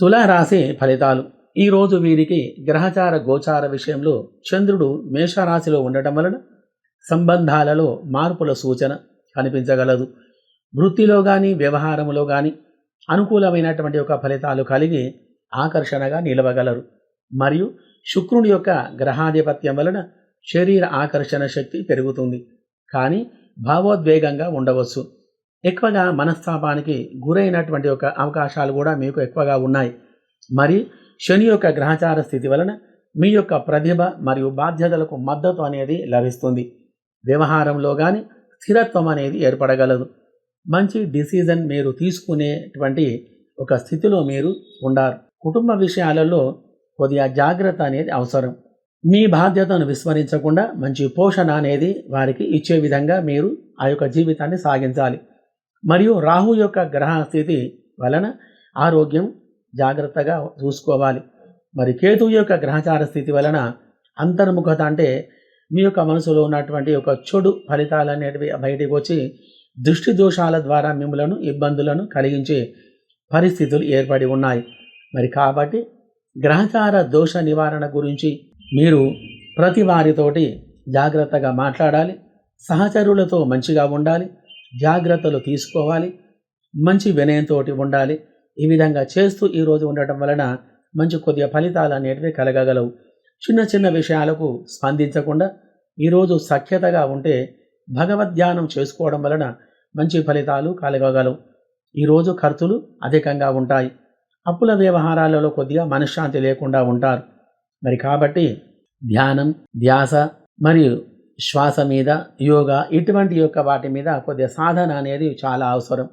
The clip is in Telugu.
తులారాశి ఫలితాలు. ఈరోజు వీరికి గ్రహచార గోచార విషయంలో చంద్రుడు మేషరాశిలో ఉండటం వలన సంబంధాలలో మార్పుల సూచన కనిపించగలదు. వృత్తిలో కానీ వ్యవహారంలో కానీ అనుకూలమైనటువంటి ఒక ఫలితాలు కలిగి ఆకర్షణగా నిలవగలరు. మరియు శుక్రుని యొక్క గ్రహాధిపత్యం వలన శరీర ఆకర్షణ శక్తి పెరుగుతుంది. కానీ భావోద్వేగంగా ఉండవచ్చు. ఎక్కువగా మనస్తాపానికి గురైనటువంటి ఒక అవకాశాలు కూడా మీకు ఎక్కువగా ఉన్నాయి. మరి శని యొక్క గ్రహచార స్థితి వలన మీ యొక్క ప్రతిభ మరియు బాధ్యతలకు మద్దతు అనేది లభిస్తుంది. వ్యవహారంలో కానీ స్థిరత్వం అనేది ఏర్పడగలదు. మంచి డిసిజన్ మీరు తీసుకునేటువంటి ఒక స్థితిలో మీరు ఉండారు. కుటుంబ విషయాలలో కొద్దిగా జాగ్రత్త అనేది అవసరం. మీ బాధ్యతను విస్మరించకుండా మంచి పోషణ అనేది వారికి ఇచ్చే విధంగా మీరు ఆ యొక్క జీవితాన్ని సాగించాలి. మరియు రాహు యొక్క గ్రహ స్థితి వలన ఆరోగ్యం జాగ్రత్తగా చూసుకోవాలి. మరి కేతు యొక్క గ్రహచార స్థితి వలన అంతర్ముఖత అంటే మీ యొక్క మనసులో ఉన్నటువంటి ఒక చెడు ఫలితాలు అనేటివి బయటకు వచ్చి దృష్టి దోషాల ద్వారా మిమ్మలను ఇబ్బందులను కలిగించే పరిస్థితులు ఏర్పడి ఉన్నాయి. మరి కాబట్టి గ్రహచార దోష నివారణ గురించి మీరు ప్రతి వారితోటి జాగ్రత్తగా మాట్లాడాలి. సహచరులతో మంచిగా ఉండాలి. జాగ్రత్తలు తీసుకోవాలి. మంచి వినయంతో ఉండాలి. ఈ విధంగా చేస్తూ ఈరోజు ఉండటం వలన మంచి కొద్దిగా ఫలితాలు అనేటివి కలగగలవు. చిన్న చిన్న విషయాలకు స్పందించకుండా ఈరోజు సఖ్యతగా ఉంటే భగవద్ధ్యానం చేసుకోవడం వలన మంచి ఫలితాలు కలగగలవు. ఈరోజు ఖర్చులు అధికంగా ఉంటాయి. అప్పుల వ్యవహారాలలో కొద్దిగా మనశ్శాంతి లేకుండా ఉంటారు. మరి కాబట్టి ధ్యానం ధ్యాస మరియు శ్వాస మీద యోగా ఇటువంటి యొక్క వాటి మీద కొద్దిగా సాధన అనేది చాలా అవసరం.